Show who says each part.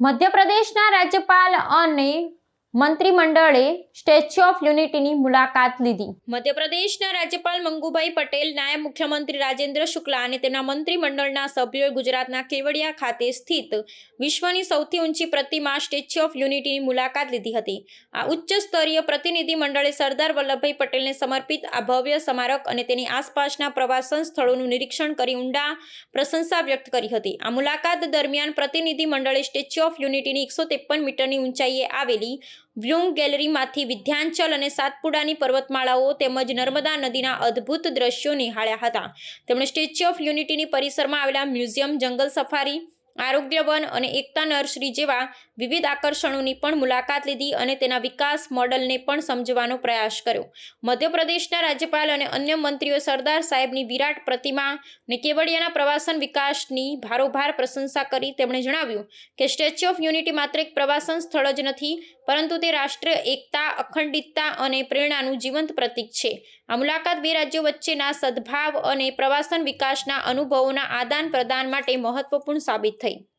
Speaker 1: મધ્યપ્રદેશના રાજ્યપાલ અને મંત્રીમંડળે સ્ટેચ્યુ ઓફ યુનિટીની મુલાકાત લીધી. મધ્યપ્રદેશના રાજ્યપાલ મંગુભાઈ પટેલ, નાયબ મુખ્યમંત્રી રાજેન્દ્ર શુક્લા અને તેમના મંત્રીમંડળના સભ્યોએ ગુજરાતના કેવડિયા ખાતે સ્થિત વિશ્વની સૌથી ઊંચી પ્રતિમા સ્ટેચ્યુ ઓફ યુનિટીની મુલાકાત લીધી હતી. આ ઉચ્ચ સ્તરીય પ્રતિનિધિ મંડળે સરદાર વલ્લભભાઈ પટેલને સમર્પિત આ ભવ્ય સ્મારક અને તેની આસપાસના પ્રવાસન સ્થળોનું નિરીક્ષણ કરી ઊંડા પ્રશંસા વ્યક્ત કરી હતી. આ મુલાકાત દરમિયાન પ્રતિનિધિ મંડળે સ્ટેચ્યુ ઓફ યુનિટીની એકસો ત્રેપન મીટરની ઊંચાઈએ આવેલી વ્યુંગ ગેલેરીમાંથી વિધ્યાંચલ અને સાતપુડાની પર્વતમાળાઓ તેમજ નર્મદા નદીના અદ્ભુત દ્રશ્યો નિહાળ્યા હતા. તેમણે સ્ટેચ્યુ ઓફ યુનિટીની પરિસરમાં આવેલા મ્યુઝિયમ જંગલ સફારી આરોગ્ય વન અને એકતા નર્સરી જેવા વિવિધ આકર્ષણોની પણ મુલાકાત લીધી અને તેના વિકાસ મોડલને પણ સમજવાનો પ્રયાસ કર્યો. મધ્યપ્રદેશના રાજ્યપાલ અને અન્ય મંત્રીઓ સરદાર સાહેબની વિરાટ પ્રતિમા અને કેવડિયાના પ્રવાસન વિકાસની ભારોભાર પ્રશંસા કરી તેમણે જણાવ્યું કે, સ્ટેચ્યુ ઓફ યુનિટી માત્ર એક પ્રવાસન સ્થળ જ નથી, પરંતુ તે રાષ્ટ્રીય એકતા, અખંડિતતા અને પ્રેરણાનું જીવંત પ્રતીક છે. આ મુલાકાત બે રાજ્યો વચ્ચેના સદભાવ અને પ્રવાસન વિકાસના અનુભવોના આદાન પ્રદાન માટે મહત્વપૂર્ણ સાબિત થઈ tem.